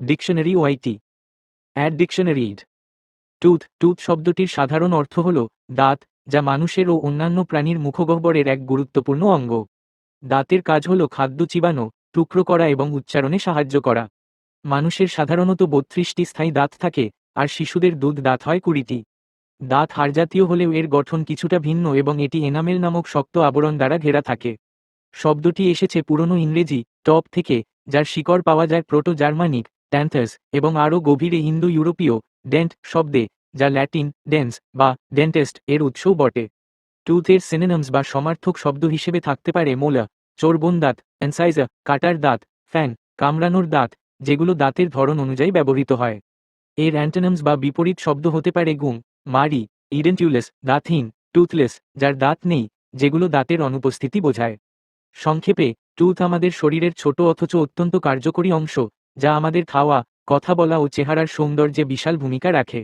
Dictionary ওয়াইটি add dictionary ইড tooth tooth শব্দটির সাধারণ অর্থ হল দাঁত, যা মানুষের ও অন্যান্য প্রাণীর মুখগহ্বরের এক গুরুত্বপূর্ণ অঙ্গ। দাঁতের কাজ হল খাদ্য চিবানো, টুকরো করা এবং উচ্চারণে সাহায্য করা। মানুষের সাধারণত বত্রিশটি স্থায়ী দাঁত থাকে, আর শিশুদের দুধ দাঁত হয় কুড়িটি। দাঁত হাড়জাতীয় হলেও এর গঠন কিছুটা ভিন্ন এবং এটি এনামেল নামক শক্ত আবরণ দ্বারা ঘেরা থাকে। শব্দটি এসেছে পুরনো ইংরেজি টপ থেকে, যার শিকড় পাওয়া যায় প্রোটো জার্মানিক ট্যান্থাস এবং আরও গভীরে ইন্দো ইউরোপীয় ডেন্ট শব্দে, যা ল্যাটিন ডেন্স বা ডেন্টেস্ট এর উৎসও বটে। টুথের সিনেনামস বা সমার্থক শব্দ হিসেবে থাকতে পারে মোলা চোরবন দাঁত অ্যানসাইজার কাটার দাঁত ফ্যান কামড়ানোর দাঁত, যেগুলো দাঁতের ধরন অনুযায়ী ব্যবহৃত হয়। এর অ্যান্টোনামস বা বিপরীত শব্দ হতে পারে গুম মারি ইডেন্টিউলেস দাঁতহীন টুথলেস যার দাঁত নেই, যেগুলো দাঁতের অনুপস্থিতি বোঝায়। সংক্ষেপে টুথ আমাদের শরীরের ছোট অথচ অত্যন্ত কার্যকরী অংশ যা আমাদের খাওয়া কথা বলা ও চেহারার সৌন্দর্যে বিশাল ভূমিকা রাখে।